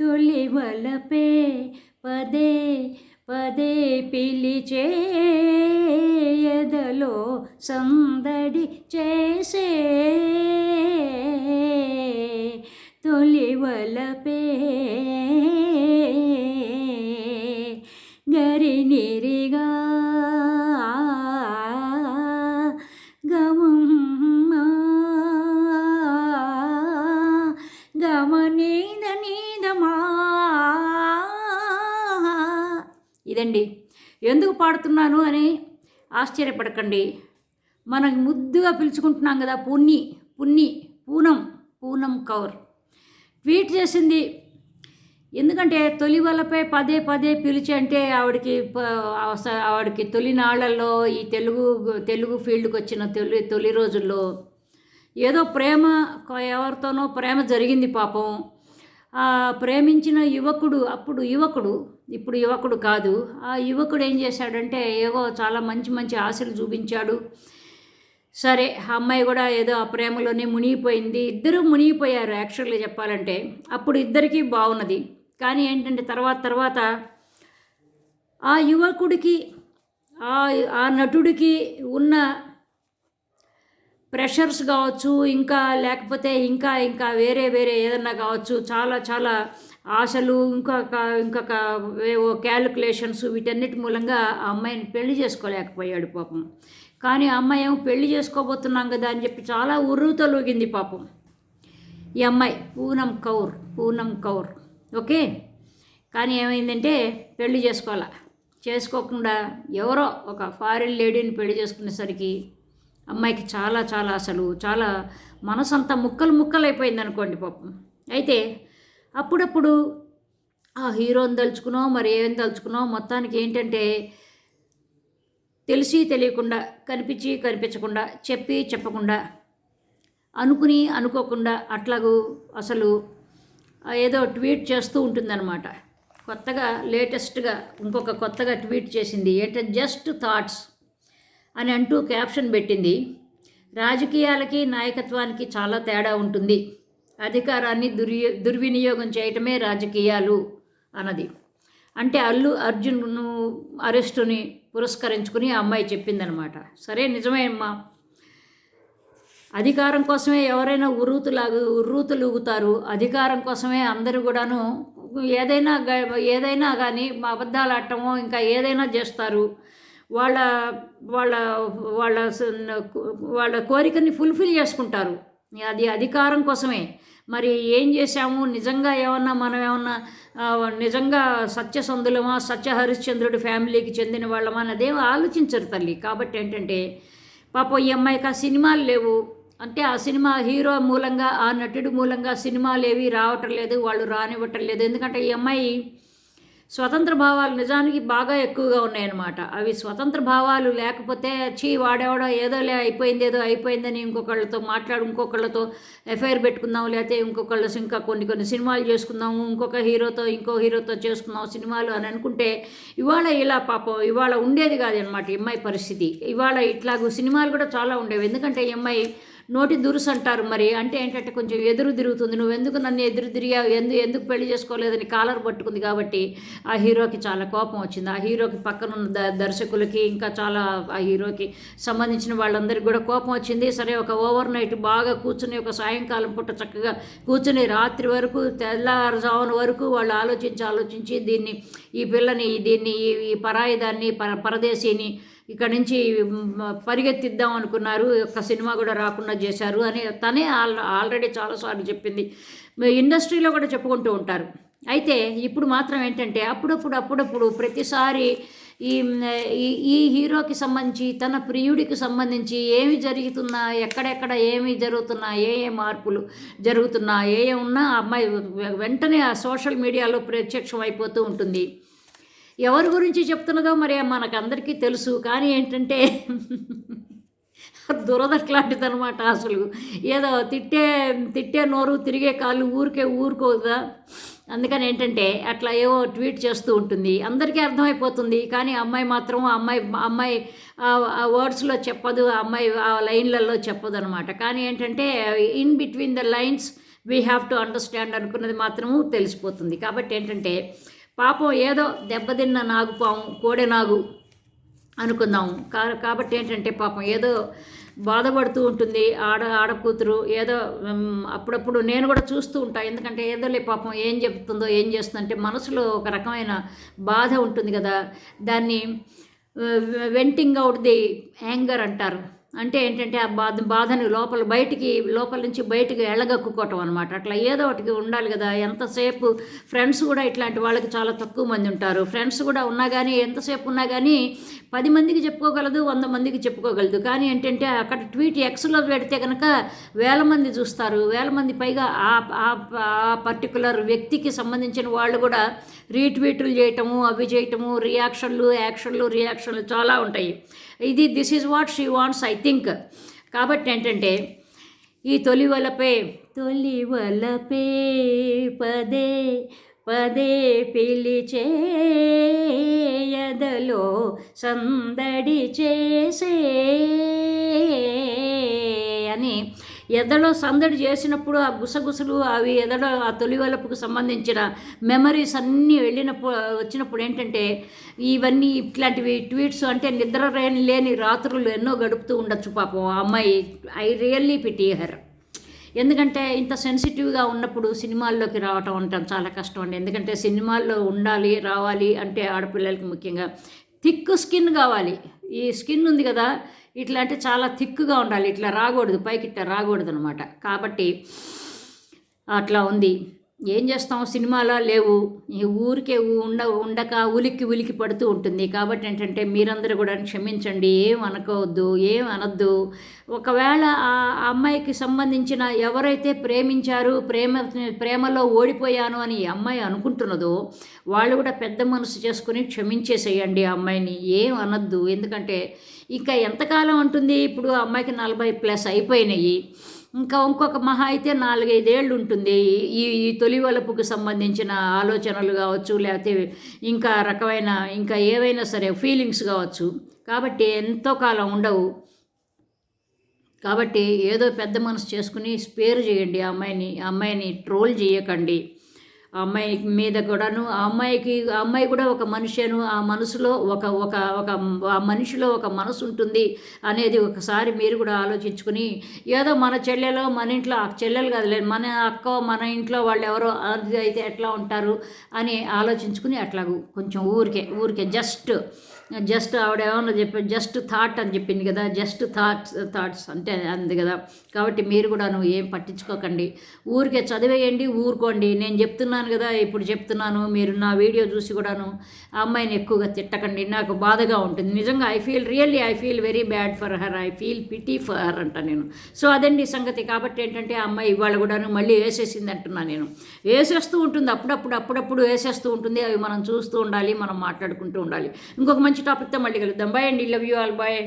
తొలి వలపే పదే పదే పిలిచే ఎదలో సందడి చేసే. తొలి వలపే ఇదండి ఎందుకు పాడుతున్నాను అని ఆశ్చర్యపడకండి. మనం ముద్దుగా పిలుచుకుంటున్నాం కదా పున్ని పున్ని పూనం పూనం కౌర్. ట్వీట్ చేసింది ఎందుకంటే తొలి వలపై పదే పదే పిలిచి అంటే ఆవిడకి ఆవిడకి తొలి నాళ్ళల్లో ఈ తెలుగు తెలుగు ఫీల్డ్కి వచ్చిన తొలి తొలి రోజుల్లో ఏదో ప్రేమ ఎవరితోనో ప్రేమ జరిగింది పాపం. ప్రేమించిన యువకుడు అప్పుడు యువకుడు ఇప్పుడు యువకుడు కాదు. ఆ యువకుడు ఏం చేశాడంటే ఏవో చాలా మంచి మంచి ఆశలు చూపించాడు. సరే ఆ అమ్మాయి కూడా ఏదో ఆ ప్రేమలోనే మునిగిపోయింది. ఇద్దరూ మునిగిపోయారు యాక్చువల్గా చెప్పాలంటే. అప్పుడు ఇద్దరికీ బాగున్నది కానీ ఏంటంటే తర్వాత తర్వాత ఆ యువకుడికి ఆ ఆ నటుడికి ఉన్న ప్రెషర్స్ కావచ్చు ఇంకా లేకపోతే ఇంకా ఇంకా వేరే వేరే ఏదన్నా కావచ్చు చాలా చాలా ఆశలు ఇంకొక ఇంకొక ఏవో క్యాలిక్యులేషన్స్ వీటన్నిటి మూలంగా ఆ అమ్మాయిని పెళ్ళి చేసుకోలేకపోయాడు పాపం. కానీ ఆ అమ్మాయి ఏమో పెళ్ళి చేసుకోబోతున్నాం కదా అని చెప్పి చాలా ఉర్రుతో లూగింది పాపం. ఈ అమ్మాయి పూనం కౌర్ పూనం కౌర్ ఓకే? కానీ ఏమైందంటే పెళ్ళి చేసుకోవాలా? చేసుకోకుండా ఎవరో ఒక ఫారిన్ లేడీని పెళ్ళి చేసుకునేసరికి అమ్మాయికి చాలా చాలా అసలు చాలా మనసంతా ముక్కలు ముక్కలు అయిపోయింది అనుకోండి పాపం. అయితే అప్పుడప్పుడు ఆ హీరోని తలుచుకునో మరి ఏం తలుచుకునో మొత్తానికి ఏంటంటే తెలిసి తెలియకుండా కనిపించి కనిపించకుండా చెప్పి చెప్పకుండా అనుకుని అనుకోకుండా అట్లాగూ అసలు ఏదో ట్వీట్ చేస్తూ ఉంటుందన్నమాట. కొత్తగా లేటెస్ట్గా ఇంకొక కొత్తగా ట్వీట్ చేసింది. ఏంటంటే జస్ట్ థాట్స్ అని అంటూ క్యాప్షన్ పెట్టింది. రాజకీయాలకి నాయకత్వానికి చాలా తేడా ఉంటుంది. అధికారాన్ని దుర్వి దుర్వినియోగం చేయటమే రాజకీయాలు అన్నది. అంటే అల్లు అర్జున్ను అరెస్టుని పురస్కరించుకుని ఆ అమ్మాయి చెప్పిందనమాట. సరే నిజమే అమ్మా. అధికారం కోసమే ఎవరైనా ఉర్రూతులాగు ఉర్రూతులుగుతారు. అధికారం కోసమే అందరూ కూడాను ఏదైనా ఏదైనా కానీ అబద్ధాలు ఆడటమో ఇంకా ఏదైనా చేస్తారు. వాళ్ళ వాళ్ళ వాళ్ళ స- వాళ్ళ కోరికని ఫుల్ఫిల్ చేసుకుంటారు. అది అధికారం కోసమే. మరి ఏం చేశాము? నిజంగా ఏమన్నా మనం ఏమన్నా నిజంగా సత్యసంధులమా సత్య హరిశ్చంద్రుడి ఫ్యామిలీకి చెందిన వాళ్ళమా అదేం ఆలోచించరు తల్లి. కాబట్టి ఏంటంటే పాపం ఈ అమ్మాయికి ఆ సినిమాలు లేవు. అంటే ఆ సినిమా హీరో మూలంగా ఆ నటుడు మూలంగా సినిమాలు ఏవి రావటం లేదు వాళ్ళు రానివ్వటం లేదు. ఎందుకంటే ఈ అమ్మాయి స్వతంత్ర భావాలు నిజానికి బాగా ఎక్కువగా ఉన్నాయన్నమాట. అవి స్వతంత్ర భావాలు లేకపోతే చీ వాడేవాడో ఏదో లే అయిపోయింది ఏదో అయిపోయిందని ఇంకొకళ్ళతో మాట్లాడు ఇంకొకళ్ళతో ఎఫ్ఐఆర్ పెట్టుకుందాం లేకపోతే ఇంకొకళ్ళ ఇంకా కొన్ని కొన్ని సినిమాలు చేసుకుందాము ఇంకొక హీరోతో ఇంకో హీరోతో చేసుకుందాం సినిమాలు అని అనుకుంటే ఇవాళ ఇలా పాపం ఇవాళ ఉండేది కాదనమాట ఈ పరిస్థితి. ఇవాళ ఇట్లాగూ సినిమాలు కూడా చాలా ఉండేవి. ఎందుకంటే ఈ అమ్మాయి నోటి దురుసు అంటారు మరి. అంటే ఏంటంటే కొంచెం ఎదురు తిరుగుతుంది. నువ్వు ఎందుకు నన్ను ఎదురు తిరిగా ఎందు ఎందుకు పెళ్ళి చేసుకోలేదని కాలర్ పట్టుకుంది కాబట్టి ఆ హీరోకి చాలా కోపం వచ్చింది. ఆ హీరోకి పక్కనున్న ద దర్శకులకి ఇంకా చాలా ఆ హీరోకి సంబంధించిన వాళ్ళందరికీ కూడా కోపం వచ్చింది. సరే ఒక ఓవర్ నైట్ బాగా కూర్చుని ఒక సాయంకాలం పూట చక్కగా కూర్చుని రాత్రి వరకు తెల్లవారుజామున వరకు వాళ్ళు ఆలోచించి ఆలోచించి దీన్ని ఈ పిల్లని దీన్ని ఈ ఈ పరాయి దాన్ని పర పరదేశీని ఇక్కడ నుంచి పరిగెత్తిద్దాం అనుకున్నారు. ఒక్క సినిమా కూడా రాకుండా చేశారు అని తనే ఆల్ ఆల్రెడీ చాలాసార్లు చెప్పింది. ఇండస్ట్రీలో కూడా చెప్పుకుంటూ ఉంటారు. అయితే ఇప్పుడు మాత్రం ఏంటంటే అప్పుడప్పుడు అప్పుడప్పుడు ప్రతిసారి ఈ ఈ- హీరోకి సంబంధించి తన ప్రియుడికి సంబంధించి ఏమి జరుగుతున్నా ఎక్కడెక్కడ ఏమి జరుగుతున్నా ఏ ఏ మార్పులు జరుగుతున్నా ఏ ఏ ఉన్నా అమ్మాయి వెంటనే ఆ సోషల్ మీడియాలో ప్రత్యక్షం అయిపోతూ ఉంటుంది. ఎవరి గురించి చెప్తున్నదో మరి మనకందరికీ తెలుసు. కానీ ఏంటంటే దురదట్లాంటిది అనమాట అసలు. ఏదో తిట్టే తిట్టే నోరు తిరిగే కాళ్ళు ఊరికే ఊరుకోదా? అందుకని ఏంటంటే అట్లా ఏవో ట్వీట్ చేస్తూ ఉంటుంది. అందరికీ అర్థమైపోతుంది. కానీ అమ్మాయి మాత్రం ఆ అమ్మాయి అమ్మాయి ఆ- ఆ వర్డ్స్లో చెప్పదు. ఆ అమ్మాయి ఆ లైన్లలో చెప్పదు అనమాట కానీ ఏంటంటే in between the lines we have to understand అనుకున్నది మాత్రము తెలిసిపోతుంది. కాబట్టి ఏంటంటే పాపం ఏదో దెబ్బతిన్న నాగుపాము కోడె నాగు అనుకుందాము కా కాబట్టి ఏంటంటే పాపం ఏదో బాధపడుతూ ఉంటుంది ఆడ ఆడకూతురు. ఏదో అప్పుడప్పుడు నేను కూడా చూస్తూ ఉంటాను ఎందుకంటే ఏదోలే పాపం ఏం చెప్తుందో ఏం చేస్తుందంటే మనసులో ఒక రకమైన బాధ ఉంటుంది కదా. దాన్ని వెంటింగ్ అవుట్ ది యాంగర్ అంటారు. అంటే ఏంటంటే ఆ బాధ బాధని లోపల బయటికి లోపల నుంచి బయటికి ఎళ్ళగక్కుకోవటం అనమాట అట్లా ఏదో ఒకటి ఉండాలి కదా. ఎంతసేపు ఫ్రెండ్స్ కూడా ఇట్లాంటి వాళ్ళకి చాలా తక్కువ మంది ఉంటారు. ఫ్రెండ్స్ కూడా ఉన్నా కానీ ఎంతసేపు ఉన్నా కానీ పది మందికి చెప్పుకోగలదు వంద మందికి చెప్పుకోగలదు. కానీ ఏంటంటే అక్కడ ట్వీట్ ఎక్స్లో పెడితే కనుక వేల మంది చూస్తారు. వేల మంది పైగా ఆ ఆ పర్టికులర్ వ్యక్తికి సంబంధించిన వాళ్ళు కూడా రీట్వీట్లు చేయటము అవి చేయటము రియాక్షన్లు యాక్షన్లు రియాక్షన్లు చాలా ఉంటాయి. ఇది this is what she wants I think కాబట్టి ఏంటంటే ఈ తొలి వలపే తొలి వలపే పదే పదే పిలిచేయదలో సందడి చేసే ఎదలో సందడి చేసినప్పుడు ఆ గుసగుసలు అవి ఎదలో ఆ తొలివలపుకు సంబంధించిన మెమరీస్ అన్నీ వెళ్ళినప్పుడు వచ్చినప్పుడు ఏంటంటే ఇవన్నీ ఇట్లాంటివి ట్వీట్స్ అంటే నిద్ర రేని లేని రాత్రులు ఎన్నో గడుపుతూ ఉండొచ్చు పాపం ఆ అమ్మాయి. I really pity her. ఎందుకంటే ఇంత సెన్సిటివ్గా ఉన్నప్పుడు సినిమాల్లోకి రావటం అంటాం చాలా కష్టం అండి. ఎందుకంటే సినిమాల్లో ఉండాలి రావాలి అంటే ఆడపిల్లలకి ముఖ్యంగా. థిక్ స్కిన్ కావాలి. ఈ స్కిన్ ఉంది కదా ఇట్లా అంటే చాలా థిక్గా ఉండాలి. ఇట్లా రాకూడదు పైకి ఇట్లా రాకూడదు అనమాట కాబట్టి అట్లా ఉంది. ఏం చేస్తాం? సినిమాలా లేవు. ఈ ఊరికే ఉండ ఉండక ఉలిక్కి ఉలికి పడుతూ ఉంటుంది. కాబట్టి ఏంటంటే మీరందరూ కూడా క్షమించండి. ఏం అనుకోవద్దు. ఏం అనొద్దు. ఒకవేళ ఆ అమ్మాయికి సంబంధించిన ఎవరైతే ప్రేమించారు ప్రేమ ప్రేమలో ఓడిపోయాను అని ఈ అమ్మాయి అనుకుంటున్నదో వాళ్ళు కూడా పెద్ద మనసు చేసుకుని క్షమించేసేయండి ఆ అమ్మాయిని. ఏం అనొద్దు. ఎందుకంటే ఇంకా ఎంతకాలం ఉంటుంది? ఇప్పుడు ఆ అమ్మాయికి నలభై ప్లస్ అయిపోయినాయి. ఇంకా ఇంకొక మహా అయితే నాలుగైదేళ్ళు ఉంటుంది. ఈ ఈ తొలి వలపుకు సంబంధించిన ఆలోచనలు కావచ్చు లేకపోతే ఇంకా రకమైన ఇంకా ఏవైనా సరే ఫీలింగ్స్ కావచ్చు. కాబట్టి ఎంతో కాలం ఉండవు. కాబట్టి ఏదో పెద్ద మనసు చేసుకుని స్పేర్ చేయండి ఆ అమ్మాయిని ఆ అమ్మాయిని ట్రోల్ చేయకండి. ఆ అమ్మాయి మీద కూడాను ఆ అమ్మాయికి ఆ అమ్మాయి కూడా ఒక మనిషిను ఆ మనసులో ఒక ఒక ఒక ఆ మనిషిలో ఒక మనసు ఉంటుంది అనేది ఒకసారి మీరు కూడా ఆలోచించుకుని ఏదో మన చెల్లెలో మన ఇంట్లో ఆ చెల్లెలు కదలేదు మన అక్క మన ఇంట్లో వాళ్ళు ఎవరో అది అయితే ఎట్లా ఉంటారు అని ఆలోచించుకుని అట్లా కొంచెం ఊరికే ఊరికే జస్ట్ జస్ట్ ఆవిడ ఏమన్నా చెప్పి జస్ట్ థాట్ అని చెప్పింది కదా జస్ట్ థాట్స్ థాట్స్ అంటే అంది కదా. కాబట్టి మీరు కూడా నువ్వు ఏం పట్టించుకోకండి. ఊరికే చదివేయండి ఊరుకోండి. నేను చెప్తున్నాను కదా ఇప్పుడు చెప్తున్నాను మీరు నా వీడియో చూసి కూడాను ఆ అమ్మాయిని ఎక్కువగా తిట్టకండి. నాకు బాధగా ఉంటుంది. నిజంగా I feel really I feel very bad for her I feel pity for her అంట నేను. సో అదండి సంగతి. కాబట్టి ఏంటంటే ఆ అమ్మాయి ఇవాళ కూడాను మళ్ళీ వేసేసింది అంటున్నా నేను. వేసేస్తూ ఉంటుంది. అప్పుడప్పుడు అప్పుడప్పుడు వేసేస్తూ ఉంటుంది. అవి మనం చూస్తూ ఉండాలి మనం మాట్లాడుకుంటూ ఉండాలి. ఇంకొక మంచి ಟಾಪಿಕ್ ತಗೊಂಡಿಗಲು ದಂ bye and I love you all bye